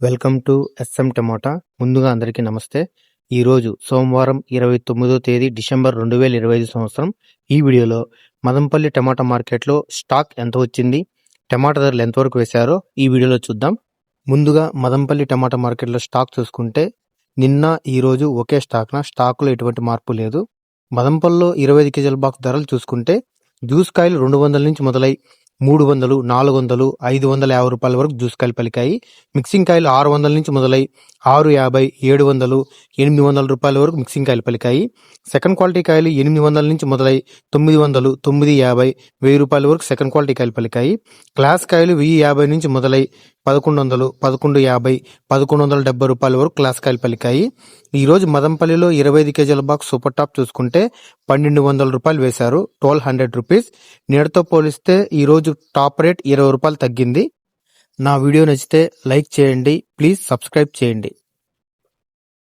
Welcome to S M tomato. ముందుగా అందరికీ నమస్తే. ఈరోజు సోమవారం ఇరవై తొమ్మిదో తేదీ డిసెంబర్ రెండు వేల ఇరవై ఐదు సంవత్సరం. ఈ వీడియోలో మదంపల్లి టమాటా మార్కెట్లో స్టాక్ ఎంత వచ్చింది టమాటా ధరలు ఎంతవరకు వేశారో ఈ వీడియోలో చూద్దాం. ముందుగా మదంపల్లి టమాటా మార్కెట్లో స్టాక్ చూసుకుంటే నిన్న ఈరోజు ఒకే స్టాక్న స్టాక్లో ఎటువంటి మార్పు లేదు. మదంపల్లిలో ఇరవై ఐదు కేజీల బాక్స్ ధరలు చూసుకుంటే జ్యూస్ కాయలు రెండు వందల నుంచి మొదలై మూడు వందలు నాలుగు వందలు ఐదు వందల యాభై రూపాయల వరకు జ్యూస్ కాయలు పలికాయి. మిక్సింగ్ కాయలు ఆరు వందల నుంచి మొదలై ఆరు యాభై ఏడు వందలు ఎనిమిది వందల రూపాయల వరకు మిక్సింగ్ కాయలు పలికాయి. సెకండ్ క్వాలిటీ కాయలు ఎనిమిది వందల నుంచి మొదలై తొమ్మిది వందలు తొమ్మిది యాభై వెయ్యి రూపాయల వరకు సెకండ్ క్వాలిటీ కాయలు పలికాయి. క్లాస్ కాయలు వెయ్యి యాభై నుంచి మొదలై పదకొండు వందలు పదకొండు యాభై పదకొండు వందల డెబ్బై రూపాయల వరకు క్లాసికాయలు పలికాయి. ఈరోజు మదంపల్లిలో ఇరవై ఐదు కేజీల బాక్స్ సూపర్ టాప్ చూసుకుంటే పన్నెండు వందల రూపాయలు వేశారు. Twelve hundred rupees. నేటితో పోలిస్తే ఈరోజు టాప్ రేట్ ఇరవై రూపాయలు తగ్గింది. నా వీడియో నచ్చితే లైక్ చేయండి. ప్లీజ్ సబ్స్క్రైబ్ చేయండి.